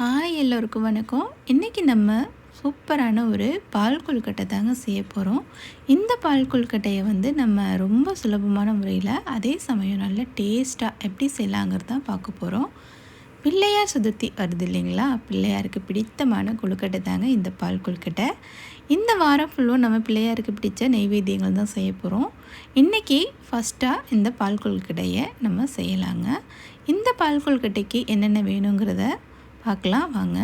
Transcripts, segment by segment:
Hi எல்லோருக்கும் வணக்கம் இன்றைக்கி நம்ம சூப்பரான ஒரு பால் கொழுக்கட்டை தாங்க செய்ய போகிறோம் இந்த பால் கொழுக்கட்டையை வந்து நம்ம ரொம்ப சுலபமான முறையில் அதே சமயம் நல்ல டேஸ்ட்டாக எப்படி செய்யலாங்கிறது தான் பார்க்க போகிறோம் பிள்ளையார் சதுர்த்தி வருது இல்லைங்களா? பிள்ளையாருக்கு பிடித்தமான கொழுக்கட்டை தாங்க இந்த பால் கொழுக்கட்டை. இந்த வாரம் ஃபுல்லும் நம்ம பிள்ளையாருக்கு பிடிச்ச நெய்வேத்தியங்கள் தான் செய்ய போகிறோம் இன்றைக்கி ஃபஸ்ட்டாக இந்த பால் கொழுக்கட்டையை நம்ம செய்யலாங்க. இந்த பால் கொழுக்கட்டைக்கு என்னென்ன வேணுங்கிறத பார்க்கலாம் வாங்க.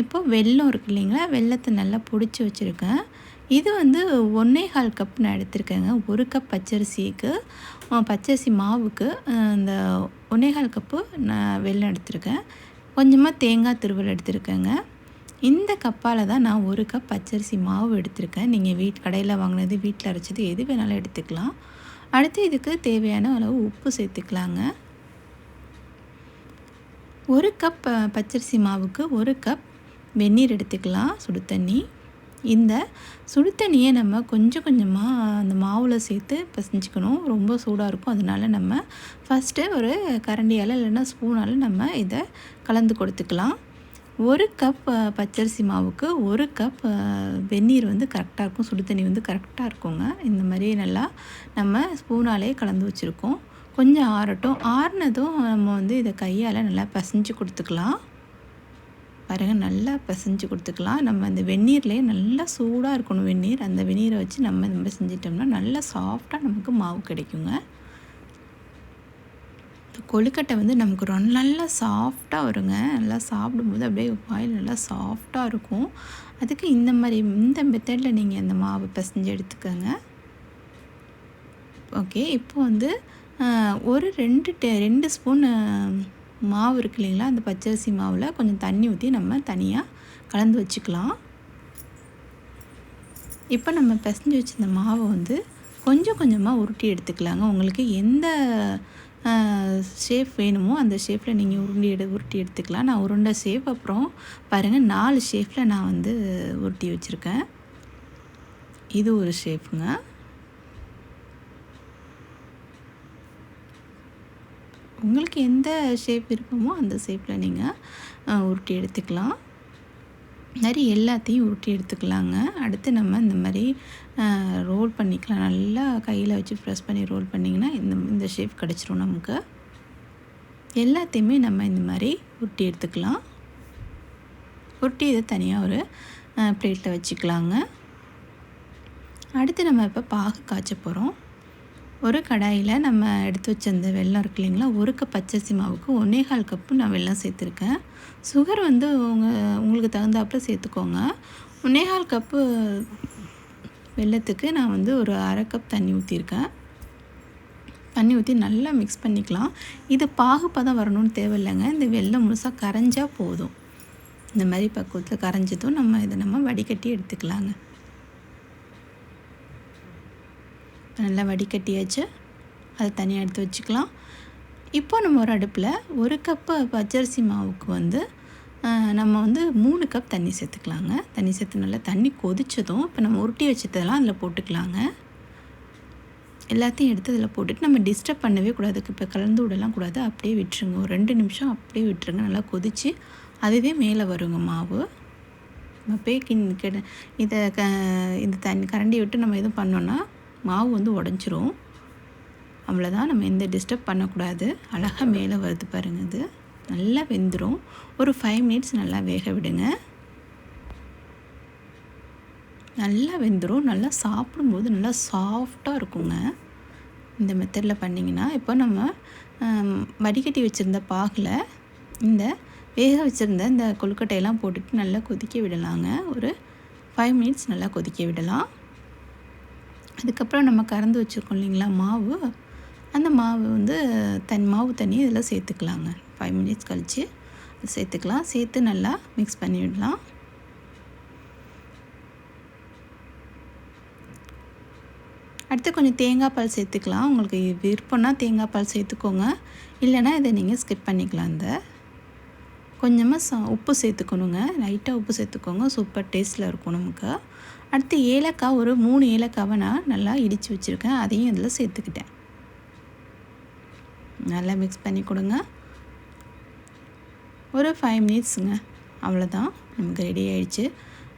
இப்போ வெல்லம் இருக்கு இல்லைங்களா? வெள்ளத்தை நல்லா பிடிச்சி வச்சுருக்கேன். இது வந்து ஒன்றே கால் கப் நான் எடுத்திருக்கேங்க. ஒரு கப் பச்சரிசிக்கு பச்சரிசி மாவுக்கு இந்த ஒன்றே கால் கப்பு நான் வெல்லம் எடுத்திருக்கேன். கொஞ்சமாக தேங்காய் திருவல் எடுத்திருக்கேங்க. இந்த கப்பால் தான் நான் ஒரு கப் பச்சரிசி மாவு எடுத்திருக்கேன். நீங்கள் வீட் கடையில் வாங்கினது வீட்டில் அரைச்சது எது வேணாலும் எடுத்துக்கலாம். அடுத்து இதுக்கு தேவையான அளவு உப்பு சேர்த்துக்கலாங்க. ஒரு கப் பச்சரிசி மாவுக்கு ஒரு கப் வெந்நீர் எடுத்துக்கலாம் சுடு தண்ணி. இந்த சுடு தண்ணியை நம்ம கொஞ்சம் கொஞ்சமாக அந்த மாவில் சேர்த்து பிசைஞ்சிக்கணும். ரொம்ப சூடாக இருக்கும். அதனால் நம்ம ஃபஸ்ட்டு ஒரு கரண்டியால் இல்லைன்னா ஸ்பூனால் நம்ம இதை கலந்து கொடுத்துக்கலாம். ஒரு கப் பச்சரிசி மாவுக்கு ஒரு கப் வெந்நீர் வந்து கரெக்டாக இருக்கும். சுடு தண்ணி வந்து கரெக்டாக இருக்குங்க. இந்த மாதிரி நல்லா நம்ம ஸ்பூனாலே கலந்து வச்சுருக்கோம். கொஞ்சம் ஆறட்டும். ஆறுனதும் நம்ம வந்து இதை கையால் நல்லா பசைஞ்சு கொடுத்துக்கலாம். பாருங்கள் நல்லா பசைஞ்சு கொடுத்துக்கலாம். நம்ம அந்த வெந்நீர்லேயே நல்லா சூடாக இருக்கணும் வெந்நீர். அந்த வெந்நீரை வச்சு நம்ம நம்ம செஞ்சிட்டோம்னா நல்லா சாஃப்டாக நமக்கு மாவு கிடைக்குங்க. கொழுக்கட்டை வந்து நமக்கு ரொம்ப நல்லா சாஃப்டாக வருங்க. நல்லா சாப்பிடும்போது அப்படியே வாயில் நல்லா சாஃப்டாக இருக்கும். அதுக்கு இந்த மாதிரி இந்த மெத்தடில் நீங்கள் அந்த மாவு பசைஞ்சு எடுத்துக்கோங்க. ஓகே இப்போ வந்து ஒரு ரெண்டு டே ரெண்டு ஸ்பூன் மாவு இருக்கு இல்லைங்களா? அந்த பச்சரிசி மாவில் கொஞ்சம் தண்ணி ஊற்றி நம்ம தனியாக கலந்து வச்சுக்கலாம். இப்போ நம்ம பிசைஞ்சு வச்சுருந்த மாவை வந்து கொஞ்சம் கொஞ்சமாக உருட்டி எடுத்துக்கலாங்க. உங்களுக்கு எந்த ஷேப் வேணுமோ அந்த ஷேப்பில் நீங்கள் உருண்டி எடு உருட்டி எடுத்துக்கலாம். நான் உருண்டை ஷேப் அப்புறம் பாருங்கள் நாலு ஷேப்பில் நான் வந்து உருட்டி வச்சுருக்கேன். இது ஒரு ஷேப்புங்க உங்களுக்கு எந்த ஷேப் விருப்பமோ அந்த ஷேப்பில் நீங்கள் உருட்டி எடுத்துக்கலாம். மாதிரி எல்லாத்தையும் உருட்டி எடுத்துக்கலாங்க. அடுத்து நம்ம இந்த மாதிரி ரோல் பண்ணிக்கலாம். நல்லா கையில் வச்சு ப்ரெஸ் பண்ணி ரோல் பண்ணிங்கன்னா இந்த இந்த ஷேப் கிடச்சிரும் நமக்கு. எல்லாத்தையுமே நம்ம இந்த மாதிரி உருட்டி எடுத்துக்கலாம். உருட்டி இதை தனியாக ஒரு பிளேட்டில் வச்சுக்கலாங்க. அடுத்து நம்ம இப்போ பாகு காய்ச்ச போகிறோம் ஒரு கடாயில் நம்ம எடுத்து வச்சிருந்த வெள்ளம் இருக்கு இல்லைங்களா? ஒரு கப் பச்சரிசி மாவுக்கு ஒன்றே கால் கப்பு நான் வெள்ளம் சேர்த்துருக்கேன். சுகர் வந்து உங்கள் உங்களுக்கு தகுந்தாப்பில் சேர்த்துக்கோங்க. ஒன்றே கால் கப்பு வெள்ளத்துக்கு நான் வந்து ஒரு அரை கப் தண்ணி ஊற்றிருக்கேன் தண்ணி ஊற்றி நல்லா மிக்ஸ் பண்ணிக்கலாம். இது பாகுப்பதம் வரணும்னு தேவையில்லைங்க. இந்த வெள்ளம் முழுசாக கரைஞ்சால் போதும். இந்த மாதிரி பக்குவத்தில் கரைஞ்சதும் நம்ம இதை நம்ம வடிகட்டி எடுத்துக்கலாங்க. நல்லா வடிகட்டியாச்சு. அதை தனியாக எடுத்து வச்சுக்கலாம். இப்போ நம்ம ஒரு அடுப்பில் ஒரு கப்பு பச்சரிசி மாவுக்கு வந்து நம்ம வந்து மூணு கப் தண்ணி சேர்த்துக்கலாங்க. தண்ணி சேர்த்து நல்லா தண்ணி கொதித்ததும் இப்போ நம்ம உருட்டி வச்சதெல்லாம் அதில் போட்டுக்கலாங்க. எல்லாத்தையும் எடுத்து அதில் போட்டுட்டு நம்ம டிஸ்டர்ப் பண்ணவே கூடாது. இப்போ கலந்து விடலாம் கூடாது. அப்படியே விட்டுருங்க. ஒரு ரெண்டு நிமிஷம் அப்படியே விட்டுருங்க. நல்லா கொதித்து அதுவே மேலே வருங்க மாவு. நம்ம பேக்கின் கிட இதை க இந்த தண்ணி கரண்டி விட்டு நம்ம எதுவும் பண்ணோன்னா மாவு வந்து உடஞ்சிரும். அவ்வளோதான் நம்ம எந்த டிஸ்டர்ப் பண்ணக்கூடாது. அழகாக மேலே வருது பாருங்கள் இது. நல்லா வெந்துடும் ஒரு ஃபைவ் மினிட்ஸ் நல்லா வேக விடுங்க. நல்லா வெந்துடும் நல்லா சாப்பிடும்போது நல்லா சாஃப்டாக இருக்குங்க. இந்த மெத்தடில் பண்ணிங்கன்னா இப்போ நம்ம வடிகட்டி வச்சுருந்த பாகில் இந்த வேக வச்சுருந்த இந்த கொழுக்கட்டையெல்லாம் போட்டுட்டு நல்லா கொதிக்க விடலாங்க. ஒரு ஃபைவ் மினிட்ஸ் நல்லா கொதிக்க விடலாம். அதுக்கப்புறம் நம்ம கறந்து வச்சுருக்கோம் இல்லைங்களா மாவு. அந்த மாவு வந்து தன் மாவு தண்ணி இதில் சேர்த்துக்கலாங்க. ஃபைவ் மினிட்ஸ் கழித்து சேர்த்துக்கலாம். சேர்த்து நல்லா மிக்ஸ் பண்ணி விடலாம் அடுத்து கொஞ்சம் தேங்காய் பால் சேர்த்துக்கலாம். உங்களுக்கு விருப்பம்னா தேங்காய் பால் சேர்த்துக்கோங்க. இல்லைனா இதை நீங்கள் ஸ்கிப் பண்ணிக்கலாம் இந்த கொஞ்சமாக ச உப்பு சேர்த்துக்கணுங்க. லைட்டாக உப்பு சேர்த்துக்கோங்க. சூப்பர் டேஸ்ட்டில் இருக்கும் நமக்கு. அடுத்து ஏலக்காய் ஒரு மூணு ஏலக்காவை நான் நல்லா இடித்து வச்சுருக்கேன். அதையும் இதில் சேர்த்துக்கிட்டேன். நல்லா மிக்ஸ் பண்ணி கொடுங்க. ஒரு ஃபைவ் மினிட்ஸுங்க அவ்வளோதான் நமக்கு ரெடி ஆயிடுச்சு.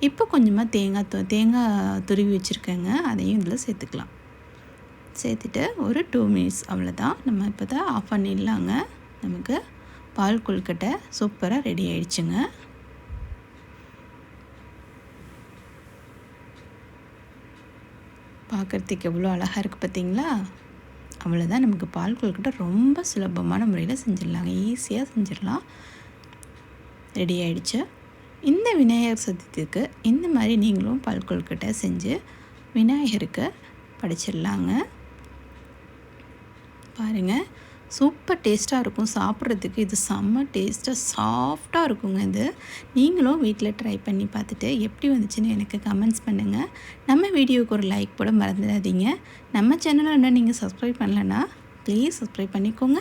இப்போ கொஞ்சமாக தேங்காய் து தேங்காய் துருவி வச்சுருக்கேங்க. அதையும் இதில் சேர்த்துக்கலாம். சேர்த்துட்டு ஒரு டூ மினிட்ஸ் அவ்வளோதான் நம்ம இப்போ தான் ஆஃப் பண்ணிடலாங்க நமக்கு பால் கொழுக்கட்டை சூப்பராக ரெடி ஆயிடுச்சுங்க. பார்க்குறதுக்கு எவ்வளோ அழகாக இருக்குது பார்த்தீங்களா? அவ்வளோதான் நமக்கு பால் கொழுக்கட்டை ரொம்ப சுலபமான முறையில் செஞ்சிடலாங்க. ஈஸியாக செஞ்சிடலாம். ரெடி ஆயிடுச்சு. இந்த விநாயகர் சதுர்த்திக்கு இந்த மாதிரி நீங்களும் பால் கொழுக்கட்டை செஞ்சு விநாயகருக்கு படைச்சிடலாங்க. பாருங்கள் சூப்பர் டேஸ்ட்டாக இருக்கும் சாப்பிட்றதுக்கு. இது செம்ம டேஸ்ட்டாக சாஃப்டாக இருக்குங்க இது. நீங்களும் வீட்டில் ட்ரை பண்ணி பார்த்துட்டு எப்படி வந்துச்சுன்னு எனக்கு கமெண்ட்ஸ் பண்ணுங்கள் நம்ம வீடியோவுக்கு ஒரு லைக் போட மறந்துடாதீங்க. நம்ம சேனலை இன்னும் நீங்கள் சப்ஸ்கிரைப் பண்ணலன்னா ப்ளீஸ் சப்ஸ்கிரைப் பண்ணிக்கோங்க.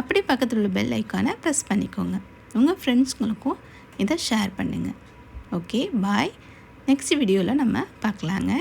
அப்படி பக்கத்தில் உள்ள பெல் ஐக்கானை ப்ரெஸ் பண்ணிக்கோங்க. உங்கள் ஃப்ரெண்ட்ஸுங்களுக்கும் இதை ஷேர் பண்ணுங்கள் ஓகே பாய் நெக்ஸ்ட் வீடியோவில் நம்ம பார்க்கலாங்க.